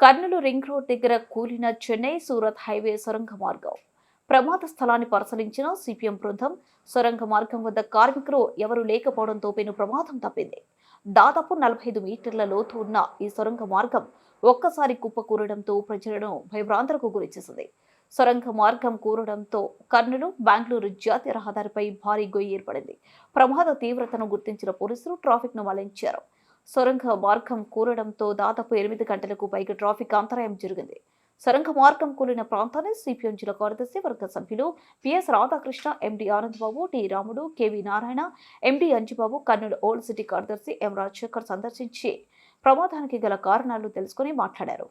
Kurnool ring road దగ్గర కూలిన Chennai Surat highway సొరంగ మార్గం. ప్రమాద స్థలాన్ని పరిశీలించిన సిపిఎం బృందం సొరంగ మార్గం వద్ద కార్మికులు ఎవరూ లేకపోవడంతో పెను ప్రమాదం తప్పింది. దాదాపు నలభై ఐదు మీటర్ల లోతు ఉన్న ఈ సొరంగ మార్గం ఒక్కసారి కుప్పకూరడంతో ప్రజలను భయభ్రాంతులకు గురిచేసింది సొరంగ మార్గం కూరడంతో కర్నూలు బెంగళూరు జాతీయ రహదారిపై భారీ గొయ్యి ఏర్పడింది. ప్రమాద తీవ్రతను గుర్తించిన పోలీసులు ట్రాఫిక్ను మళ్ళించారు. సొరంగ మార్గం కూరడంతో దాదాపు ఎనిమిది గంటలకు పైగా ట్రాఫిక్ అంతరాయం జరిగింది. సొరంగ మార్గం కూలిన ప్రాంతాన్ని సిపిఎం జిల్లా కార్యదర్శి వర్గ సభ్యులు PS Radhakrishna MD Anandababu T Ramudu KV Narayana MD Anjibabu Kurnool old city కార్యదర్శి ఎం రాజశేఖర్ సందర్శించి ప్రమాదానికి గల కారణాలు తెలుసుకుని మాట్లాడారు.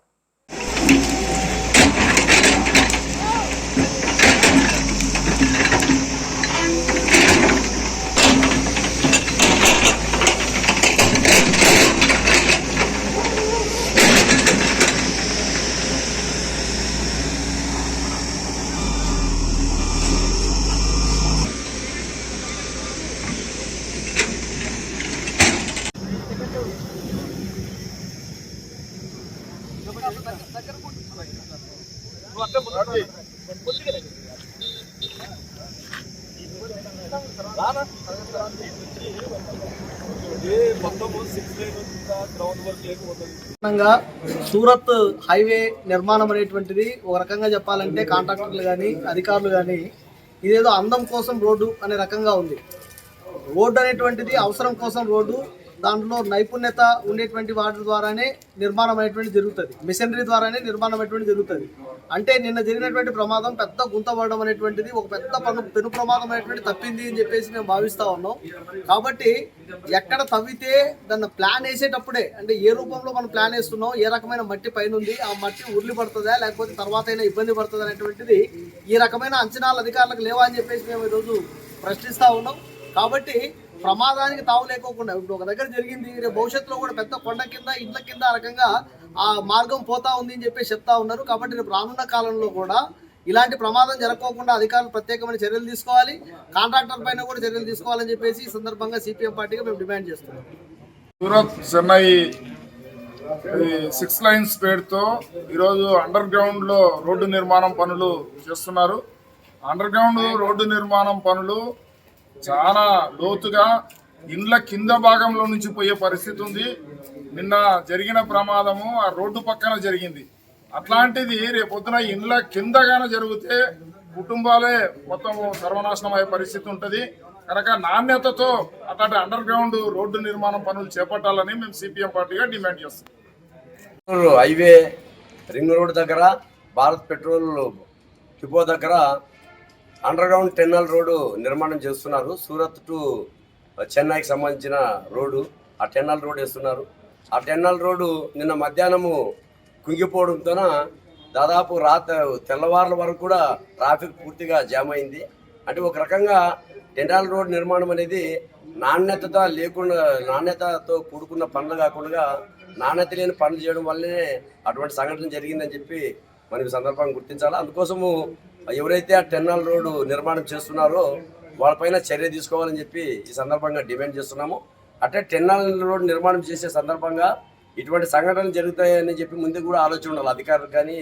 సూరత్ హైవే నిర్మాణం అనేటువంటిది ఒక రకంగా చెప్పాలంటే కాంట్రాక్టర్లు కానీ అధికారులు కానీ ఇదేదో అందం కోసం రోడ్డు అనే రకంగా ఉంది. రోడ్డు అనేటువంటిది అవసరం కోసం రోడ్డు దాంట్లో నైపుణ్యత ఉండేటువంటి వాటి ద్వారానే నిర్మాణం అనేటువంటి జరుగుతుంది. మిషనరీ ద్వారానే నిర్మాణం అనేటువంటి జరుగుతుంది. అంటే నిన్న జరిగినటువంటి ప్రమాదం పెద్ద గుంత పడడం అనేటువంటిది ఒక పెద్ద పను పెను ప్రమాదం అనేటువంటి తప్పింది అని చెప్పేసి మేము భావిస్తూ ఉన్నాం. కాబట్టి ఎక్కడ తవ్వితే దాన్ని ప్లాన్ వేసేటప్పుడే అంటే ఏ రూపంలో మనం ప్లాన్ వేస్తున్నాం ఏ రకమైన మట్టి పైన ఉంది ఆ మట్టి ఉర్లి పడుతుందా లేకపోతే తర్వాత అయినా ఇబ్బంది పడుతుంది అనేటువంటిది ఈ రకమైన అంచనాలు అధికారులకు లేవా అని చెప్పేసి మేము ఈరోజు ప్రశ్నిస్తూ ఉన్నాం. కాబట్టి ప్రమాదానికి తావు లేకోకుండా ఇప్పుడు ఒక దగ్గర జరిగింది రేపు భవిష్యత్తులో కూడా పెద్ద కొండ కింద ఇండ్ల కింద ఆ రకంగా ఆ మార్గం పోతా ఉంది అని చెప్పి చెప్తా ఉన్నారు. కాబట్టి రేపు రానున్న కాలంలో కూడా ఇలాంటి ప్రమాదం జరగకోకుండా అధికారులు ప్రత్యేకమైన చర్యలు తీసుకోవాలి. కాంట్రాక్టర్ పైన కూడా చర్యలు తీసుకోవాలని చెప్పేసి ఈ సందర్భంగా సిపిఎం పార్టీగా మేము డిమాండ్ చేస్తున్నాం. సూరత్ చెన్నై సిక్స్ లైన్స్ పేరుతో ఈరోజు అండర్ గ్రౌండ్లో రోడ్డు నిర్మాణం పనులు చేస్తున్నారు. అండర్ గ్రౌండ్ రోడ్డు నిర్మాణం పనులు చాలా లోతుగా ఇండ్ల కింద భాగంలో నుంచి పోయే పరిస్థితి ఉంది. నిన్న జరిగిన ప్రమాదము ఆ రోడ్డు పక్కన జరిగింది. అట్లాంటిది రేపొద్దున ఇండ్ల కిందగానే జరిగితే కుటుంబాలే మొత్తం సర్వనాశనం అయ్యే పరిస్థితి ఉంటుంది. కనుక నాణ్యతతో అట్లాంటి అండర్ గ్రౌండ్ రోడ్డు నిర్మాణం పనులు చేపట్టాలని మేము సిపిఎం పార్టీగా డిమాండ్ చేస్తాం హైవే రింగ్ రోడ్ దగ్గర భారత్ పెట్రోల్ డిపో దగ్గర అండర్ గ్రౌండ్ టెన్నల్ రోడ్డు నిర్మాణం చేస్తున్నారు. సూరత్ టు చెన్నైకి సంబంధించిన రోడ్డు. ఆ టెన్నల్ రోడ్ వేస్తున్నారు. ఆ టెన్నల్ రోడ్డు నిన్న మధ్యాహ్నము కుంగిపోవడంతోన దాదాపు రాత తెల్లవారుల వరకు కూడా ట్రాఫిక్ పూర్తిగా జామ్ అయింది అంటే ఒక రకంగా టెన్నల్ రోడ్ నిర్మాణం అనేది నాణ్యతతో లేకుండా నాణ్యతతో కూడుకున్న పనులు కాకుండా నాణ్యత లేని పనులు చేయడం వల్లనే అటువంటి సంఘటన జరిగిందని చెప్పి మనం సందర్భాన్ని సందర్భంగా గుర్తించాలి? అందుకోసము ఎవరైతే ఆ టెన్నల్ రోడ్డు నిర్మాణం చేస్తున్నారో వాళ్ళపైన చర్య తీసుకోవాలని చెప్పి ఈ సందర్భంగా డిమాండ్ చేస్తున్నాము. అంటే టెన్నల్ రోడ్డు నిర్మాణం చేసే సందర్భంగా ఇటువంటి సంఘటనలు జరుగుతాయని చెప్పి ముందు కూడా ఆలోచన ఉండాలి. అధికారులు కానీ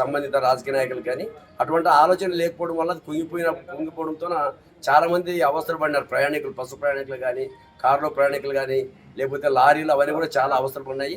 సంబంధిత రాజకీయ నాయకులు కానీ అటువంటి ఆలోచన లేకపోవడం వల్ల కుంగిపోయిన కుంగిపోవడంతో చాలామంది అవసరం పడినారు. ప్రయాణికులు బస్సు ప్రయాణికులు కానీ కారులో ప్రయాణికులు కానీ లేకపోతే లారీలు అవన్నీ కూడా చాలా అవసరం ఉన్నాయి